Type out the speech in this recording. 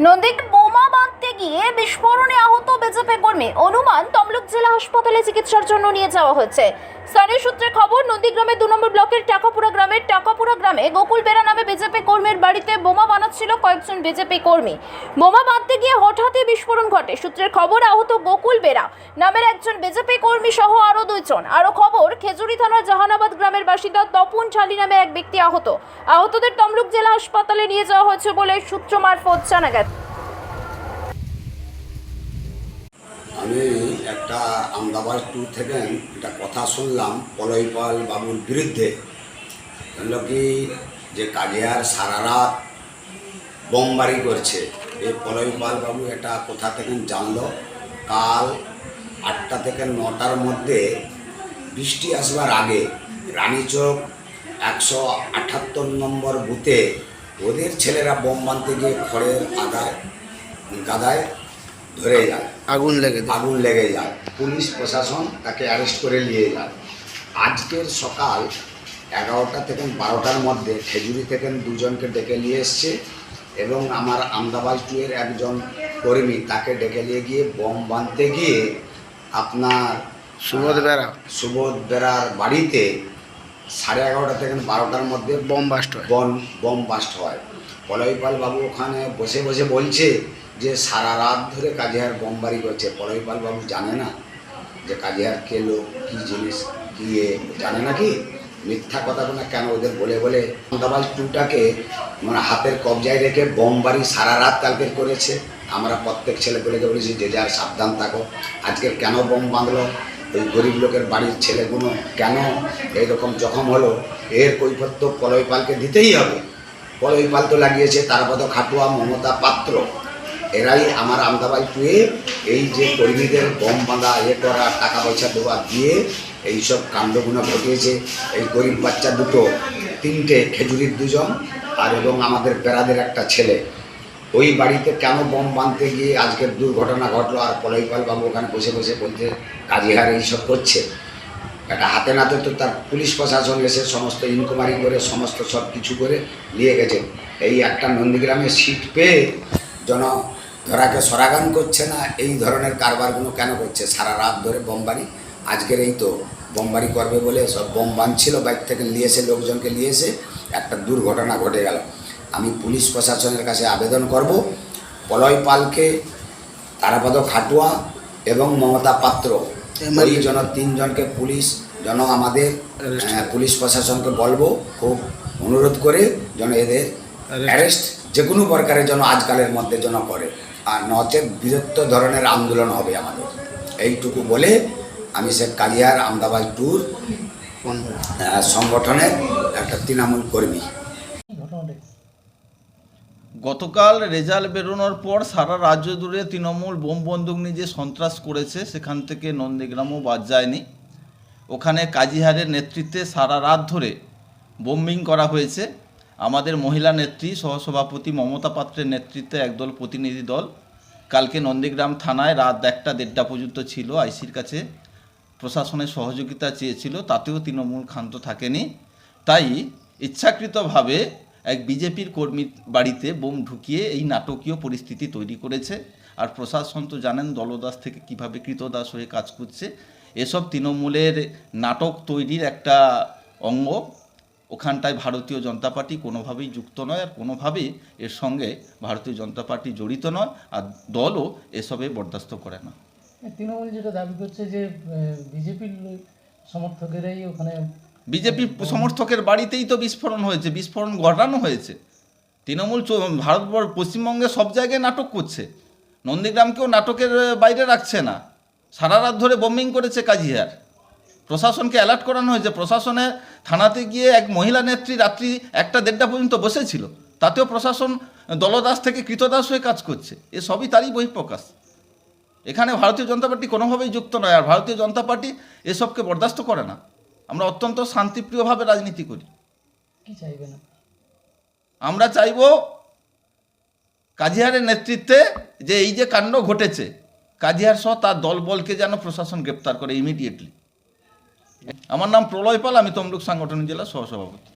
নদীর বোমা বাঁধতে গিয়ে বিস্ফোরণে আহত বিজেপি কর্মী অনুমান তমলুক জেলা হাসপাতালে চিকিৎসার জন্য নিয়ে যাওয়া হয়েছে। স্থানীয় সূত্রে খবর নন্দীগ্রামের দু নম্বর ব্লকের টাকাপুরা গ্রামের টাকাপুরা গ্রামে গোকুল বেরা নামে বিজেপি কর্মীর বাড়িতে বোমা বানাচ্ছিল কয়েকজন বিজেপি কর্মী। বোমা বাঁধতে গিয়ে হঠাৎই বিস্ফোরণ ঘটে। সূত্রের খবর, আহত গোকুল বেরা নামের একজন বিজেপি কর্মী সহ আরও দুইজন। আরও খবর, খেজুরি থানার জাহানাবাদ গ্রামের বাসিন্দা তপন ছালি নামে এক ব্যক্তি আহত। আহতদের তমলুক জেলা হাসপাতালে নিয়ে যাওয়া হয়েছে বলে সূত্র মারফত জানা গেছে। আমি একটা আমদাবাদ ট্যুর থেকে একটা কথা শুনলাম পলয়পাল বাবুর বিরুদ্ধে। হলো কি, যে কাজিয়ার সারা রাত বোমবারি করছে। এই পলয়পাল বাবু এটা কোথা থেকে জানলো? কাল আটটা থেকে নটার মধ্যে বৃষ্টি আসবার আগে রানীচক একশো আটাত্তর নম্বর বুথে ওদের ছেলেরা বোম বানতে গিয়ে খড়ের আদায় গাদায় ধরে যায়। আগুন লেগে আগুন লেগে যায়। পুলিশ প্রশাসন তাকে অ্যারেস্ট করে নিয়ে যায়। আজকের সকাল এগারোটা থেকে বারোটার মধ্যে খেজুরি থেকে দুজনকে ডেকে নিয়ে এসছে এবং আমার আমদাবাদ টুয়ের একজন কর্মী তাকে ডেকে নিয়ে গিয়ে বম বাঁধতে গিয়ে আপনার সুবোধ বেড়া। সুবোধ বেড়ার বাড়িতে সাড়ে এগারোটা থেকে বারোটার মধ্যে বম বাস্ট হয়। বম বম বাস্ট হয়। পলয়পাল বাবু ওখানে বসে বসে বলছে যে সারা রাত ধরে কাজিহার বোমবারি করছে। বাবু জানে না যে কাজিহার কে লোক, কী জিনিস, কী জানে না কি? মিথ্যা কথা কেন ওদের বলে বলে আমদাবাদ টুটাকে মানে হাতের কবজায় রেখে বোমবারি সারা রাত কালকের করেছে। আমরা প্রত্যেক ছেলে ছেলেগুলোকে বলেছি, যে যার সাবধান থাকো। আজকের কেন বোম বাঁধলো? ওই গরিব লোকের বাড়ির ছেলেগুলো কেন এইরকম জখম হলো? এর কৈফত্য পলয়পালকে দিতেই হবে। পলয়পাল তো লাগিয়েছে তারপদ খাটুয়া, মমতা পাত্র। এরাই আমার আমদাবাই টুয়ে এই যে কর্মীদের বম বাঁধা, এ করা টাকা পয়সা দেওয়া দিয়ে এইসব কাণ্ডগুলো ঘটিয়েছে। এই গরিব বাচ্চা দুটো, তিনটে, খেজুরির দুজন আর এবং আমাদের বেড়াদের একটা ছেলে। ওই বাড়িতে কেন বম বাঁধতে গিয়ে আজকের দুর্ঘটনা ঘটলো আর পলয়পাল বাবু ওখানে বসে বসে বলতে কাজীহার এইসব করছে? একটা হাতে নাতে তো তার পুলিশ প্রশাসন এসে সমস্ত ইনকোয়ারি করে, সমস্ত সব কিছু করে নিয়ে গেছে। এই একটা নন্দীগ্রামে সিট পেয়ে জন ধরাকে সরাগান করছে না এই ধরনের কারবারগুলো কেন করছে? সারা রাত ধরে বোমবারি আজকের এই তো বোমবারি করবে বলে সব বোম বাঁধছিল বাইক থেকে নিয়ে এসে লোকজনকে নিয়ে এসে একটা দুর্ঘটনা ঘটে গেল। আমি পুলিশ প্রশাসনের কাছে আবেদন করব। পলয় পালকে তারাপদ খাটুয়া এবং মমতা পাত্র এই জন তিনজনকে পুলিশ যেন আমাদের পুলিশ প্রশাসনকে বলব খুব অনুরোধ করে যেন এদের. অ্যারেস্ট যে কোনো প্রকারের যেন আজকালের মধ্যে যেন করে। আর নচেত বৃহত্তর ধরনের আন্দোলন হবে আমাদের। এইটুকু বলে আমি শেখ কালিয়ার আমদাবাদ ট্যুর সংগঠনের একটা তৃণমূল কর্মী। গতকাল রেজাল্ট বেরোনোর পর সারা রাজ্য জুড়ে তৃণমূল বোম বন্দুক নিয়ে যে সন্ত্রাস করেছে সেখান থেকে নন্দীগ্রামও বাদ যায়নি। ওখানে কাজীহারের নেতৃত্বে সারা রাত ধরে বোম্বিং করা হয়েছে। আমাদের মহিলা নেত্রী, সহসভাপতি মমতা পাত্রের নেতৃত্বে একদল প্রতিনিধি দল কালকে নন্দীগ্রাম থানায় রাত একটা দেড়টা পর্যন্ত ছিল। আইসির কাছে প্রশাসনের সহযোগিতা চেয়েছিল, তাতেও তৃণমূল ক্ষান্ত থাকেনি। তাই ইচ্ছাকৃতভাবে এক বিজেপির কর্মীর বাড়িতে বোম ঢুকিয়ে এই নাটকীয় পরিস্থিতি তৈরি করেছে। আর প্রশাসন তো জানেন দলদাস থেকে কীভাবে কৃতদাস হয়ে কাজ করছে। এসব তৃণমূলের নাটক তৈরির একটা অঙ্গ। ওখানটায় ভারতীয় জনতা পার্টি কোনোভাবেই যুক্ত নয় আর কোনোভাবেই এর সঙ্গে ভারতীয় জনতা পার্টি জড়িত নয় আর দলও এসবে বরদাস্ত করে না। তৃণমূল যেটা দাবি করছে যে বিজেপির সমর্থকেরাই ওখানে বিজেপির সমর্থকের বাড়িতেই তো বিস্ফোরণ হয়েছে বিস্ফোরণ ঘটানো হয়েছে। তৃণমূল ভারতবর্ষ পশ্চিমবঙ্গে সব জায়গায় নাটক করছে। নন্দীগ্রামকেও নাটকের বাইরে রাখছে না। সারা রাত ধরে বোম্বিং করেছে কাজিহার। প্রশাসনকে অ্যালার্ট করানো হয়েছে। প্রশাসনের থানাতে গিয়ে এক মহিলা নেত্রী রাত্রি একটা দেড়টা পর্যন্ত বসেছিল। তাতেও প্রশাসন দলদাস থেকে কৃতদাস হয়ে কাজ করছে। এ সবই তারই বহিঃপ্রকাশ। এখানে ভারতীয় জনতা পার্টি কোনোভাবেই যুক্ত নয় আর ভারতীয় জনতা পার্টি এসবকে বরদাস্ত করে না। আমরা অত্যন্ত শান্তিপ্রিয়ভাবে রাজনীতি করি। আমরা চাইব কাজিহারের নেতৃত্বে যে এই যে কাণ্ড ঘটেছে কাজিহার সহ তার দলবলকে যেন প্রশাসন গ্রেপ্তার করে ইমিডিয়েটলি আমার নাম প্রলয় পাল আমি তমলুক সাংগঠনিক জেলা সহসভাপতি।